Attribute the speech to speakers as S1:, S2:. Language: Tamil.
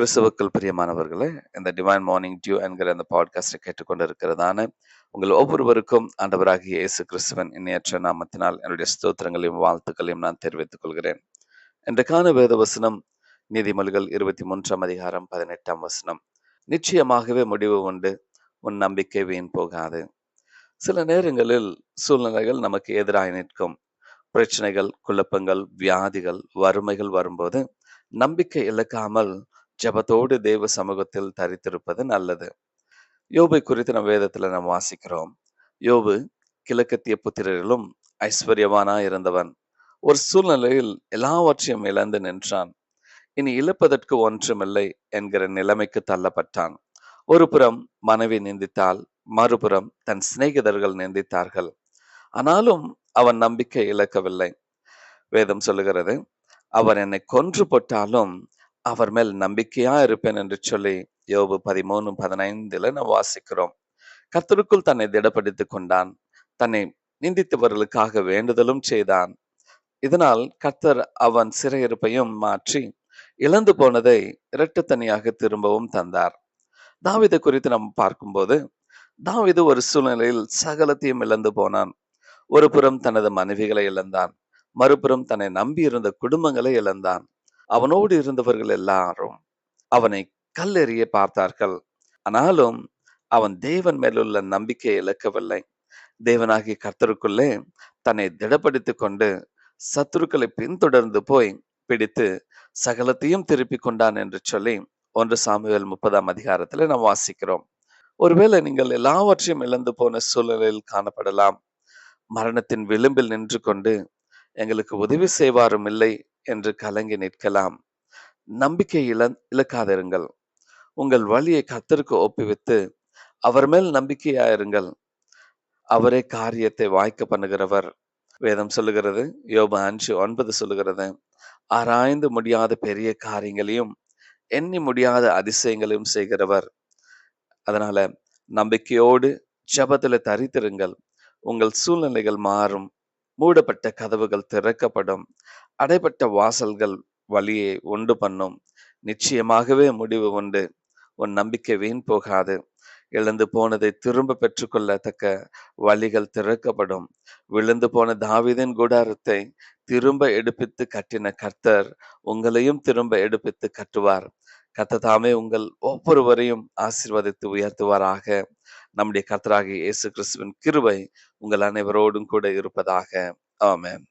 S1: கிறிஸ்தவர்கள் பிரியமானவர்களே இந்த டிவைன் மார்னிங் டியூ என்கிற அந்த பாட்காஸ்டை கேட்டுக்கொண்டு இருக்கிறதான உங்கள் ஒவ்வொருவருக்கும் ஆண்டவராகிய இயேசு கிறிஸ்துவன் இணையற்ற நாமத்தினால் என்னுடைய ஸ்தோத்திரங்களையும் வாழ்த்துக்களையும் நான் தெரிவித்துக் கொள்கிறேன் இன்றைக்கான வேத வசனம் நீதிமொழிகள் இருபத்தி மூன்றாம் அதிகாரம் பதினெட்டாம் வசனம் நிச்சயமாகவே முடிவு உண்டு உன் நம்பிக்கை வீண் போகாது சில நேரங்களில் சூழ்நிலைகள் நமக்கு எதிராக நிற்கும் பிரச்சனைகள் குழப்பங்கள் வியாதிகள் வறுமைகள் வரும்போது நம்பிக்கை இழக்காமல் ஜபத்தோடு தேவ சமூகத்தில் தரித்திருப்பது நல்லது யோபை குறித்து நம் வேதத்துல நாம் வாசிக்கிறோம் யோபு கிழக்கத்திய புத்திரர்களும் ஐஸ்வர்யவானா இருந்தவன் ஒரு சூழ்நிலையில் எல்லாவற்றையும் இழந்து நின்றான் இனி இழப்பதற்கு ஒன்றுமில்லை என்கிற நிலைமைக்கு தள்ளப்பட்டான் ஒரு புறம் மனைவி நிந்தித்தால் மறுபுறம் தன் சிநேகிதர்கள் நிந்தித்தார்கள் ஆனாலும் அவன் நம்பிக்கை இழக்கவில்லை வேதம் சொல்லுகிறது அவர் என்னை கொன்று போட்டாலும் அவர் மேல் நம்பிக்கையா இருப்பேன் என்று சொல்லி யோபு பதிமூணு பதினைந்துல நாம் வாசிக்கிறோம் கத்தருக்குள் தன்னை திடப்படுத்திக் கொண்டான் தன்னை நிந்தித்தவர்களுக்காக வேண்டுதலும் செய்தான் இதனால் கர்த்தர் அவன் சிறையிருப்பையும் மாற்றி இழந்து போனதை இரட்டு தனியாக திரும்பவும் தந்தார் தாவிதை குறித்து நாம் பார்க்கும்போது தாவிது ஒரு சூழ்நிலையில் சகலத்தையும் இழந்து போனான் ஒரு புறம் தனது மனைவிகளை இழந்தான் மறுபுறம் தன்னை நம்பியிருந்த குடும்பங்களை இழந்தான் அவனோடு இருந்தவர்கள் எல்லாரும் அவனை கல்லெறிய பார்த்தார்கள் ஆனாலும் அவன் தேவன் மேலுள்ள நம்பிக்கையை இழக்கவில்லை தேவனாகிய கர்த்தருக்குள்ளே தன்னை திடப்படுத்திக் கொண்டு சத்துருக்களை பின்தொடர்ந்து போய் பிடித்து சகலத்தையும் திருப்பி கொண்டான் என்று சொல்லி ஒன்று சாமுவேல் முப்பதாம் அதிகாரத்துல நாம் வாசிக்கிறோம் ஒருவேளை நீங்கள் எல்லாவற்றையும் இழந்து போன சூழ்நிலையில் காணப்படலாம் மரணத்தின் விளிம்பில் நின்று கொண்டு எங்களுக்கு உதவி செய்வாரும் இல்லை என்று கலங்கி நிற்கலாம் நம்பிக்கை இழ இழக்காதிருங்கள் உங்கள் வழியை கத்தருக்கு ஒப்புவித்து அவர் மேல் நம்பிக்கையாயிருங்கள் அவரே காரியத்தை வாய்க்க பண்ணுகிறவர் வேதம் சொல்லுகிறது யோபு அஞ்சு ஒன்பது சொல்லுகிறது ஆராய்ந்து முடியாத பெரிய காரியங்களையும் எண்ணி முடியாத அதிசயங்களையும் செய்கிறவர் அதனால நம்பிக்கையோடு ஜபத்தில் தரித்திருங்கள் உங்கள் சூழ்நிலைகள் மாறும் மூடப்பட்ட கதவுகள் திறக்கப்படும் அடைபட்ட வாசல்கள் வழியை உண்டு பண்ணும் நிச்சயமாகவே முடிவு உண்டு உன் நம்பிக்கை வீண் போகாது இழந்து போனதை திரும்ப பெற்றுக்கொள்ளத்தக்க வழிகள் திறக்கப்படும் விழுந்து போன தாவிதின் கூடாரத்தை திரும்ப எடுப்பித்து கட்டின கர்த்தர் உங்களையும் திரும்ப எடுப்பித்து கட்டுவார் கத்த தாமே உங்கள் ஒவ்வொருவரையும் ஆசிர்வதித்து உயர்த்துவாராக நம்முடைய கர்த்தராகிய இயேசு கிறிஸ்துவின் கிருவை உங்கள் அனைவரோடும் கூட இருப்பதாக ஆமேன்